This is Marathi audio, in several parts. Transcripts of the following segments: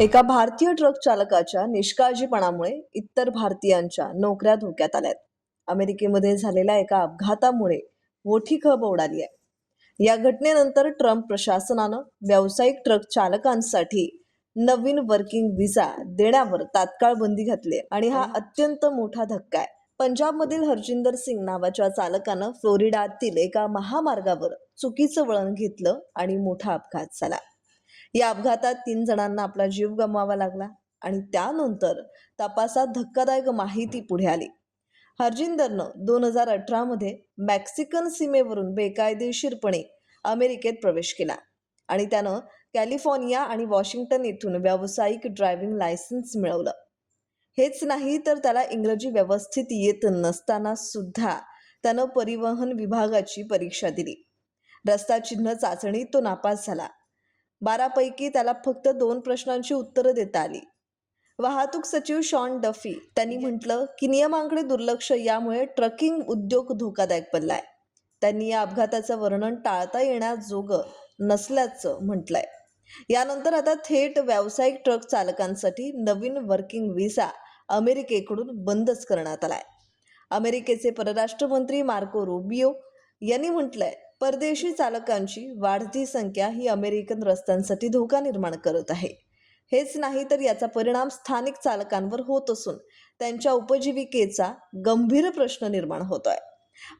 एका भारतीय ट्रक चालकाच्या निष्काळजीपणामुळे इतर भारतीयांच्या नोकऱ्या धोक्यात आल्यात. अमेरिकेमध्ये झालेल्या एका अपघातामुळे मोठी खब उडाली आहे. या घटनेनंतर ट्रम्प प्रशासनानं व्यावसायिक ट्रक चालकांसाठी नवीन वर्किंग व्हिसा देण्यावर तात्काळ बंदी घातली आणि हा अत्यंत मोठा धक्का आहे. पंजाबमधील हरजिंदर सिंग नावाच्या चालकानं फ्लोरिडातील एका महामार्गावर चुकीचं वळण घेतलं आणि मोठा अपघात झाला. या अपघातात तीन जणांना आपला जीव गमवावा लागला आणि त्यानंतर तपासात धक्कादायक माहिती पुढे आली. हरजिंदरनं दोन हजार अठरामध्ये मेक्सिकन सीमेवरून बेकायदेशीरपणे अमेरिकेत प्रवेश केला आणि त्यानं कॅलिफोर्निया आणि वॉशिंग्टन येथून व्यावसायिक ड्रायव्हिंग लायसन्स मिळवलं. हेच नाही तर त्याला इंग्रजी व्यवस्थित येत नसताना सुद्धा त्यानं परिवहन विभागाची परीक्षा दिली. रस्ता चिन्ह चाचणीत तो नापास झाला. बारापैकी त्याला फक्त दोन प्रश्नांची उत्तरं देता आली. वाहतूक सचिव शॉन डफी त्यांनी म्हटलं की नियमांकडे दुर्लक्ष यामुळे ट्रकिंग उद्योग धोकादायक बनलाय. त्यांनी या अपघाताचं वर्णन टाळता येण्याजोगं नसल्याचं म्हटलंय. यानंतर आता थेट व्यावसायिक ट्रक चालकांसाठी नवीन वर्किंग व्हिसा अमेरिकेकडून बंदच करण्यात आलाय. अमेरिकेचे परराष्ट्र मंत्री मार्को रुबियो यांनी म्हटलंय परदेशी चालकांची वाढती संख्या ही अमेरिकन रस्त्यांसाठी धोका निर्माण करत आहे. हेच नाही तर याचा परिणाम स्थानिक चालकांवर होत असून त्यांच्या उपजीविकेचा गंभीर प्रश्न निर्माण होतोय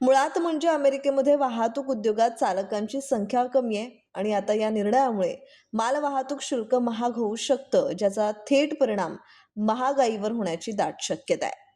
मुळात म्हणजे अमेरिकेमध्ये वाहतूक उद्योगात चालकांची संख्या कमी आहे आणि आता या निर्णयामुळे मालवाहतूक शुल्क महाग होऊ शकतं ज्याचा थेट परिणाम महागाईवर होण्याची दाट शक्यता आहे.